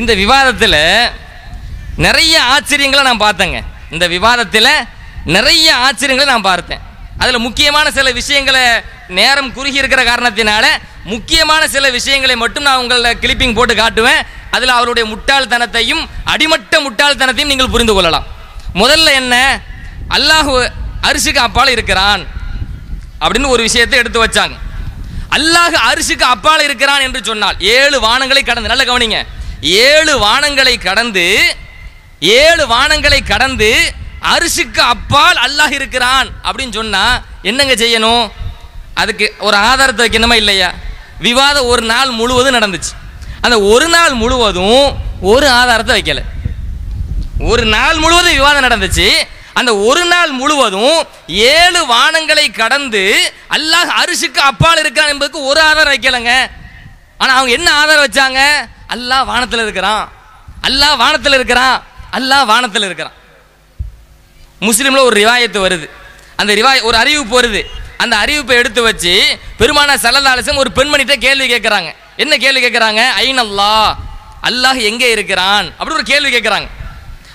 இந்த விவாதத்தில் நிறைய ஆச்சரியங்களை நான் பார்த்தேங்க. இந்த விவாதத்தில் நிறைய ஆச்சரியங்களை நான் பார்த்தேன். அதில் முக்கியமான சில விஷயங்களை நேரம் குறுகி இருக்கிற காரணத்தினால முக்கியமான சில விஷயங்களை மட்டும் நான் உங்களை கிளிப்பிங் போட்டு காட்டுவேன். அதில் அவருடைய முட்டாள்தனத்தையும் அடிமட்ட முட்டாள்தனத்தையும் நீங்கள் புரிந்து கொள்ளலாம். முதல்ல என்ன? அல்லாஹு அரிசிக்கு அப்பால் இருக்கிறான் அப்படின்னு ஒரு விஷயத்தை எடுத்து வச்சாங்க. அல்லாஹ் அரிசிக்கு அப்பால் இருக்கிறான் என்று சொன்னால் ஏழு வானங்களை கடந்து நல்ல கவனிங்க. ஏழு வானங்களை கடந்து ஏழு வானங்களை கடந்து அரிசிக்கு அப்பால் அல்லாஹ் இருக்கிறான் அப்படின்னு சொன்னா என்னங்க செய்யணும்? அதுக்கு ஒரு ஆதாரத்தை வைக்கணுமா இல்லையா? விவாதம் ஒரு நாள் முழுவதும் நடந்துச்சு. அந்த ஒரு நாள் முழுவதும் ஒரு ஆதாரத்தை வைக்கல. ஒரு நாள் முழுவதும் விவாதம் நடந்துச்சு. அந்த ஒரு நாள் முழுவதும் ஏழு வானங்களை கடந்து அல்லாஹ் அரிசிக்கு அப்பால் இருக்கான் என்பதுக்கு ஒரு ஆதாரம் வைக்கலங்க. ஆனால் அவங்க என்ன ஆதாரம் வச்சாங்க? அல்லாஹ் வானத்தில் இருக்கிறான். அல்லாஹ் வானத்தில் இருக்கிறான். அல்லாஹ் வானத்தில் இருக்கிறான். முஸ்லீமில் ஒரு ரிவாயத்து வருது. அந்த ரிவாய் ஒரு அறிவிப்பு வருது அந்த அறிவிப்பை எடுத்து வச்சு பெருமான சல்லல்லாசம் ஒரு பெண்மணிட்ட கேள்வி கேட்குறாங்க. என்ன கேள்வி கேட்குறாங்க? ஐன் அல்லாஹ் அல்லாஹ் எங்கே இருக்கிறான்? அப்படி ஒரு கேள்வி கேட்குறாங்க.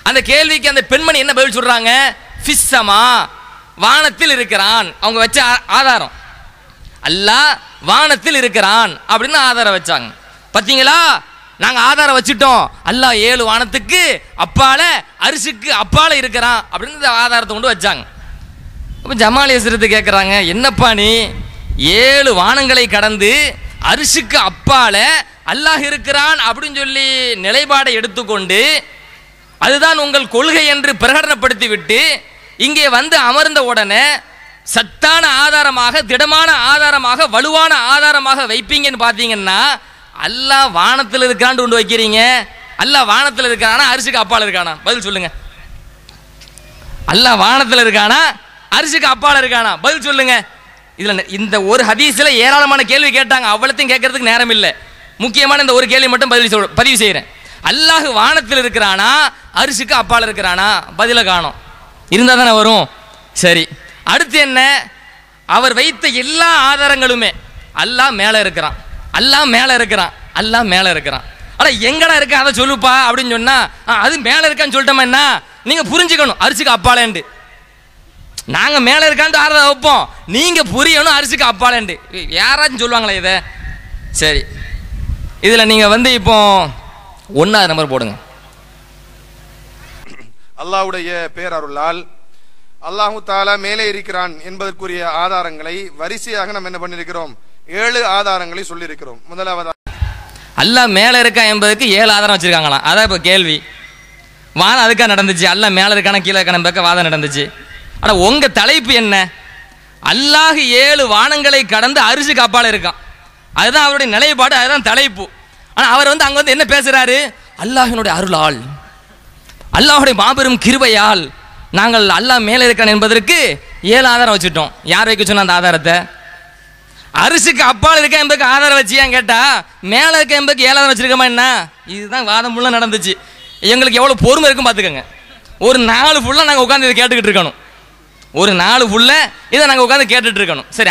அந்த கேள்விக்கு அந்த பெண்மணி என்ன பதில் சொல்கிறாங்க ஃபிஸ்ஸமா வானத்தில் இருக்கிறான். அவங்க வச்ச ஆ- ஆதாரம். அல்லாஹ் வானத்தில் இருக்கிறான் அப்படின்னு ஆதாரம் வச்சாங்க. பார்த்தீங்களா நாங்கள் ஆதாரம் வச்சுட்டோம். அல்லாஹ் ஏழு வானத்துக்கு அப்பால அரிசிக்கு அப்பால இருக்கிறான் அப்படின்னு ஆதாரத்தை கொண்டு வச்சாங்க. அப்போ ஜமாலி ஹசரத்து கேட்குறாங்க என்னப்பா நீ? ஏழு வானங்களை கடந்து அரிசிக்கு அப்பால அல்லாஹ் இருக்கிறான் அப்படின்னு சொல்லி நிலைப்பாடை எடுத்துக்கொண்டு அதுதான் உங்கள் கொள்கை என்று பிரகடனப்படுத்தி விட்டு இங்கே வந்து அமர்ந்த உடனே சத்தான ஆதாரமாக திடமான ஆதாரமாக வலுவான ஆதாரமாக வைப்பீங்கன்னு பார்த்தீங்கன்னா அல்லா வானத்தில் இருக்கான்னு கொண்டு வைக்கிறீங்க. அல்லா வானத்தில் இருக்கானா? அரிசிக்கு அப்பால் இருக்கானா? பதில் சொல்லுங்க. அல்லா வானத்தில் இருக்கானா? அரிசிக்கு அப்பால் இருக்கானா? பதில் சொல்லுங்க. இதில் இந்த ஒரு ஹதீஸில் ஏராளமான கேள்வி கேட்டாங்க. அவ்வளோத்தையும் கேட்கறதுக்கு நேரம் இல்லை. முக்கியமான இந்த ஒரு கேள்வி மட்டும் பதில் சொல் பதிவு செய்கிறேன் அல்லாஹ் வானத்தில் இருக்கிறானா? அரிசிக்கு அப்பால் இருக்கிறானா? பதில காணோம். இருந்தால் தானே வரும். சரி. அடுத்து என்ன? அவர் வைத்த எல்லா ஆதாரங்களுமே அல்லாஹ் மேலே இருக்கிறான். அல்லாஹ் மேலே இருக்கிறான். அல்லாஹ் மேலே இருக்கிறான். அட எங்கடா இருக்க? அதை சொல்லுப்பா அப்படின்னு சொன்னா "ஆ, அது மேலே இருக்கான்னு சொல்லிட்டோமா என்ன? நீங்க புரிஞ்சுக்கணும் அரிசிக்கு அப்பாலேண்டு நாங்க மேலே இருக்கான்னு ஆறுதல் வைப்போம். நீங்க புரியணும் அரிசிக்கு அப்பாலேண்டு யாராச்சும் சொல்லுவாங்களே இதை? சரி. இதுல நீங்க வந்து இப்போ ஒன்னாவது நம்பர் போடுங்க. அல்லாஹ்வுடைய பேரருளால் அல்லாஹு தாலா மேலே இருக்கிறான் என்பதற்குரிய ஆதாரங்களை வரிசையாக நம்ம என்ன பண்ணியிருக்கிறோம் ஏழு ஆதாரங்களை சொல்லியிருக்கிறோம். முதலாவது அல்லாஹ் மேலே இருக்கா என்பதுக்கு ஏழு ஆதாரம் வச்சிருக்காங்களாம். அதான் இப்போ கேள்வி. வாதம் அதுக்காக நடந்துச்சு? அல்லாஹ் மேலே இருக்கான கீழே இருக்கான பக்கம் வாதம் நடந்துச்சு. ஆனால் உங்கள் தலைப்பு என்ன? அல்லாஹ் ஏழு வானங்களை கடந்து அரிசி காப்பால் இருக்கான். அதுதான் அவருடைய நிலைப்பாடு அதுதான் தலைப்பு. ஆனால் அவர் வந்து அங்கே வந்து என்ன பேசுகிறாரு அல்லாஹினுடைய அருளால். அல்லாஹுடைய மாபெரும் கிருபையால் நாங்கள் அல்லாஹ் மேலே இருக்கான் என்பதற்கு ஏழு ஆதாரம் வச்சுட்டோம். யார் வைக்க சொன்ன அந்த ஆதாரத்தை? அரிசிக்கு அப்பால் இருக்க என்பதுக்கு ஆதாரம் வச்சியான்னு கேட்டா மேலே இருக்க என்பதுக்கு ஏழாதாரம் வச்சிருக்கமா என்ன? இதுதான் வாதம் ஃபுல்லாக நடந்துச்சு. எங்களுக்கு எவ்வளோ பொறுமை இருக்கும் பார்த்துக்கோங்க. ஒரு நாலு ஃபுல்லாக நாங்கள் உட்காந்து இதை கேட்டுக்கிட்டு இருக்கணும். ஒரு நாலு ஃபுல்லாக இதை நாங்கள் உட்காந்து கேட்டுட்டு இருக்கணும். சரி